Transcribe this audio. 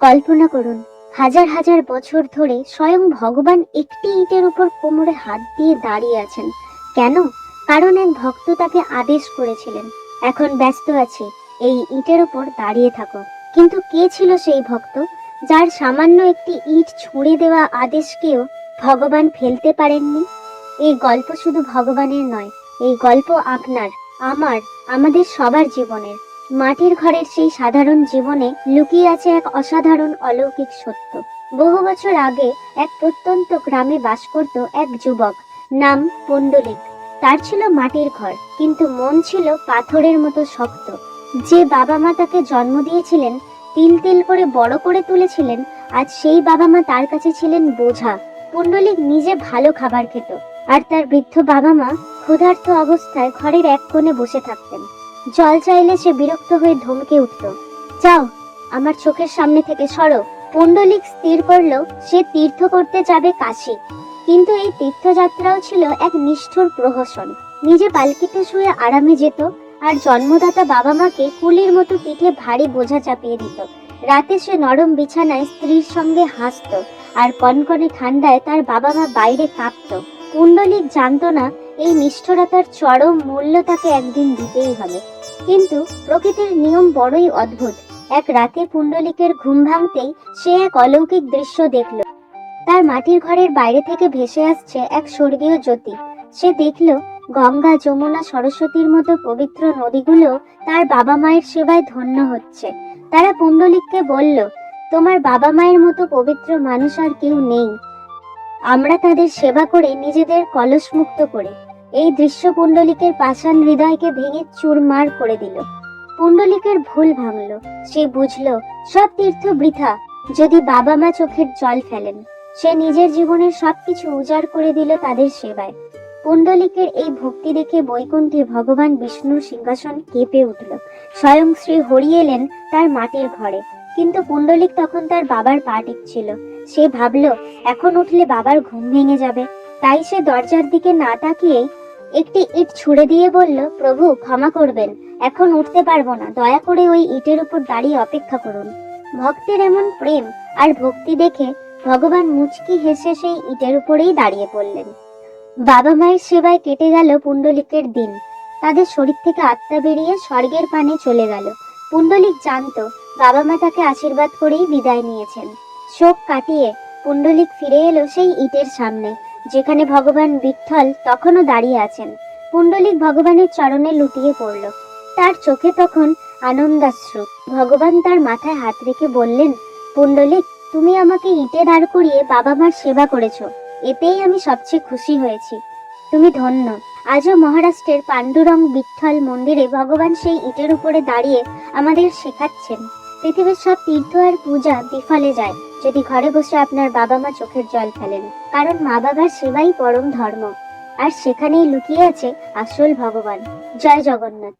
কল্পনা করুন, হাজার হাজার বছর ধরে স্বয়ং ভগবান একটি ইটের উপর কোমরে হাত দিয়ে দাঁড়িয়ে আছেন। কেন? কারণ এক ভক্ত তাকে আদেশ করেছিলেন, এখন ব্যস্ত আছে, এই ইটের উপর দাঁড়িয়ে থাকো কিন্তু কে ছিল সেই ভক্ত? যার সামান্য একটি ইট ছুঁড়ে দেওয়া আদেশকেও ভগবান ফেলতে পারেননি? এই গল্প শুধু ভগবানের নয়, এই গল্প আপনার, আমার, আমাদের সবার জীবনের। মাটির ঘরের সেই সাধারণ জীবনে লুকিয়ে আছে এক অসাধারণ অলৌকিক সত্য। বহু বছর আগে এক প্রত্যন্ত গ্রামে বাস করত এক যুবক, নাম পণ্ডলিক। তার ছিল মাটির ঘর, কিন্তু মন ছিল পাথরের মতো শক্ত। যে বাবা মা তাকে জন্ম দিয়েছিলেন, তিল তিল করে বড় করে তুলেছিলেন, আজ সেই বাবা মা তার কাছে ছিলেন বোঝা। পুণ্ডলিক নিজে ভালো খাবার খেত, আর তার বৃদ্ধ বাবা মা ক্ষুধার্ত অবস্থায় ঘরের এক কোণে বসে থাকতেন। জল চাইলে সে বিরক্ত হয়ে ধমকে উঠত যাও, আমার চোখের সামনে থেকে সরো। পুণ্ডলিক স্থির করল, সে তীর্থ করতে যাবে কাশি। কিন্তু এই তীর্থযাত্রাও ছিল এক নিষ্ঠুর প্রহসন। নিজে পালকিতে শুয়ে আরামে যেত আর জন্মদাতা বাবা মাকে কুলির মতো পিঠে ভারী বোঝা চাপিয়ে দিত। রাতে সে নরম বিছানায় স্ত্রীর সঙ্গে হাসত আর কনকনে ঠান্ডায় তার বাবা মা বাইরে কাঁপত। কুণ্ডলিক জানতো না এই নিষ্ঠুরতার চরম মূল্য তাকে একদিন দিতেই হবে। কিন্তু প্রকৃতির নিয়ম বড়ই অদ্ভুত। এক রাতে পুণ্ডলিকের ঘুম ভাঙতেই সে এক অলৌকিক দৃশ্য দেখল। তার মাটির ঘরের বাইরে থেকে ভেসে আসছে এক স্বর্গীয় জ্যোতি। সে দেখল গঙ্গা, যমুনা, সরস্বতীর মতো পবিত্র নদীগুলো তার বাবা মায়ের সেবায় ধন্য হচ্ছে। তারা পুণ্ডলিককে বলল, তোমার বাবা মায়ের মতো পবিত্র মানুষ আর কেউ নেই। আমরা তাদের সেবা করে নিজেদের কলসমুক্ত করে। এই দৃশ্য পুণ্ডলিকের পাষাণ হৃদয়কে ভেঙে চুরমার করে দিল। পুণ্ডলিকের ভুল ভাঙল। সে বুঝলো, সব তীর্থ বৃথা, যদি বাবা মা চোখের জল ফেলেন। সে নিজের জীবনের সবকিছু উজাড় করে দিল তাদের সেবায়। পুণ্ডলিকের এই ভক্তি দেখে বৈকুণ্ঠে ভগবান বিষ্ণুর সিংহাসন কেঁপে উঠল। স্বয়ং শ্রী হরি এলেন তার মাটির ঘরে। কিন্তু পুণ্ডলিক তখন তার বাবার পা টিপছিল। সে ভাবলো, এখন উঠলে বাবার ঘুম ভেঙে যাবে। তাই সে দরজার দিকে না তাকিয়ে একটি ইট ছুঁড়ে দিয়ে বলল, প্রভু, ক্ষমা করবেন। এখন উঠতে পারব না। দয়া করে ওই ইটের উপর দাঁড়িয়ে অপেক্ষা করুন। ভক্তের এমন প্রেম আর ভক্তি দেখে ভগবান মুচকি হেসে সেই ইটের উপরেই দাঁড়িয়ে পড়লেন। বাবা মায়ের সেবায় কেটে গেল পুণ্ডলিকের দিন। তাদের শরীর থেকে আত্মা বেরিয়ে স্বর্গের পানে চলে গেল। পুণ্ডলিক জানতো, বাবা মা তাকে আশীর্বাদ করেই বিদায় নিয়েছেন। শোক কাটিয়ে পুণ্ডলিক ফিরে এলো সেই ইটের সামনে। যেখানে ভগবান বিঠল তখনও দাঁড়িয়ে আছেন। পুণ্ডলিক ভগবানের চরণে লুটিয়ে পড়ল। তার চোখে তখন আনন্দাশ্রু। ভগবান তার মাথায় হাত রেখে বললেন, পুণ্ডলিক, তুমি আমাকে ইটে দাঁড় করিয়ে বাবা মার সেবা করেছ। এতেই আমি সবচেয়ে খুশি হয়েছি। তুমি ধন্য। আজও মহারাষ্ট্রের পাণ্ডুরং বিঠল মন্দিরে ভগবান সেই ইটের উপরে দাঁড়িয়ে আমাদের শেখাচ্ছেন। পৃথিবীর সব তীর্থ আর পূজা বিফলে যায়, যদি ঘরে বসে আপনার বাবা মা চোখের জল ফেলেন। কারণ মা বাবার সেবাই পরম ধর্ম। আর সেখানেই লুকিয়ে আছে আসল ভগবান, জয় জগন্নাথ।